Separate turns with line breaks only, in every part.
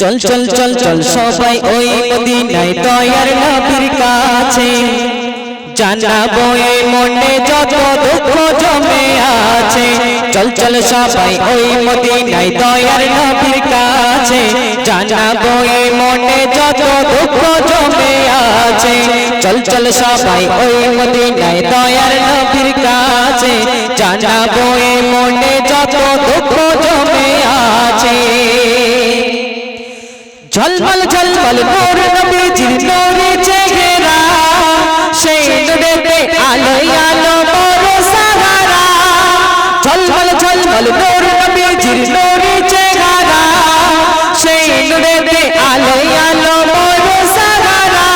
চল চল চল চল, সবাই ওই মদিনায় দয়ার নবীর কাছে। জানাব এই মনে যত দুঃখ জমে আছে। চল চল, সবাই ওই মদিনায় দয়ার নবীর কাছে। জানাব এই মনে যত দুঃখ জমে আছে। চল চল, সবাই ওই মদিনায় দয়ার নবীর কাছে। জানাব এই মনে যত দুঃখ জমে আছে। ঝলমল ঝলমল নূর নবীজির নূরে চেহারা সেই নূরেতে আলোয় আলো মোর সাহারা ঝলমল ঝলমল নূর নবীজির নূরে চেহারা সেই নূরেতে আলোয় আলো মোর সাহারা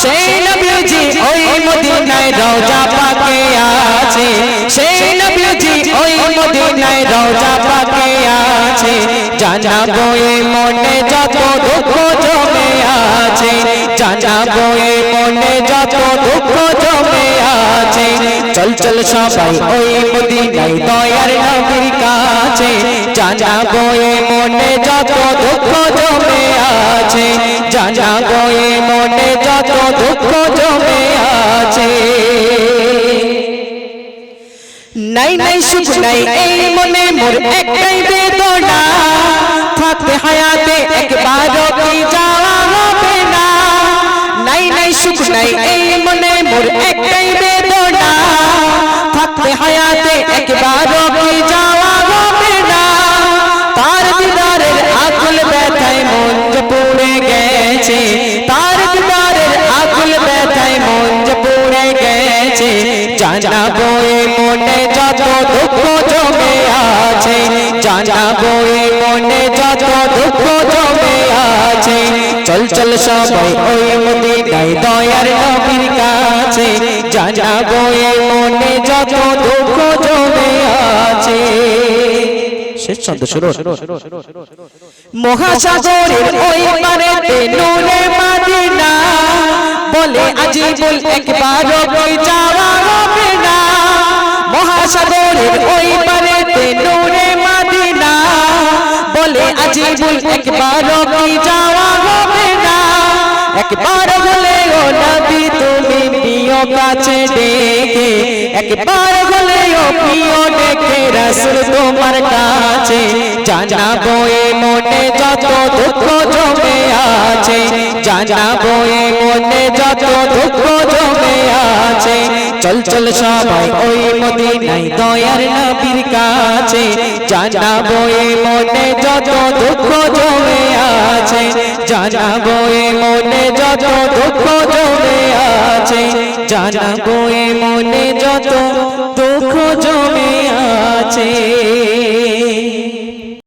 সেই নবীজি ওই মদিনায় রওজা পাকে আছে সেই নবীজি ওই মদিনায় রওজা পাকে আছে জানাব মনে যত জানাব এই মনে যত দুঃখ জমে আছে। চল চল সবাই ওই মদিনায় দয়ার নবীর কাছে। জানাব এই মনে যত দুঃখ জমে আছে। জানাব এই মনে যত দুঃখ জমে আছে। নাই নাই সুখ, নাই, এই মনে মোর একটাই বেদনা। থাকতে হায়াতে একবারও হায়াতে একবারও কি যাওয়া হবে তার দিদারের আকুল ব্যথায় মন পুড়ে গেছে। তার দিদারের আকুল ব্যথায় মন পুড়ে গেছে। জানাব এ মনে যত দুঃখ জমে আছে। মনে যত চল সবাই ওই মদিনায় দয়ার নবীর কাছে। জানাব এ মনে যত দুঃখ জমে আছে। শেষ ছন্দ শুরু মহাসাগরের ওই পারেতে নূরে মাদিনা। বলে আজিবুল একবারও কি যাওয়া হবে না। মহাসাগরের ওই পারেতে নূরে মাদিনা। বলে আজিবুল একবারও কি যাওয়া হবে না একবার বলে ও নবী, তুমি প্রিয় কাছে ডেকে। একবার বলে ও প্রিয় ডেকে রাসুল তোমার কাছে। জানাব এ মনে যত দুঃখ জমে আছে। জানাব এ মনে যত দুঃখ জমে আছে। চল চল সবাই ওই মদিনাই দয়ার নবীর কাছে। জানাব এ মনে যত দুঃখ জমে আছে। জানাব এ মনে যত দুঃখ জমে আছে। জানাব এ মনে যত দুঃখ জমে আছে।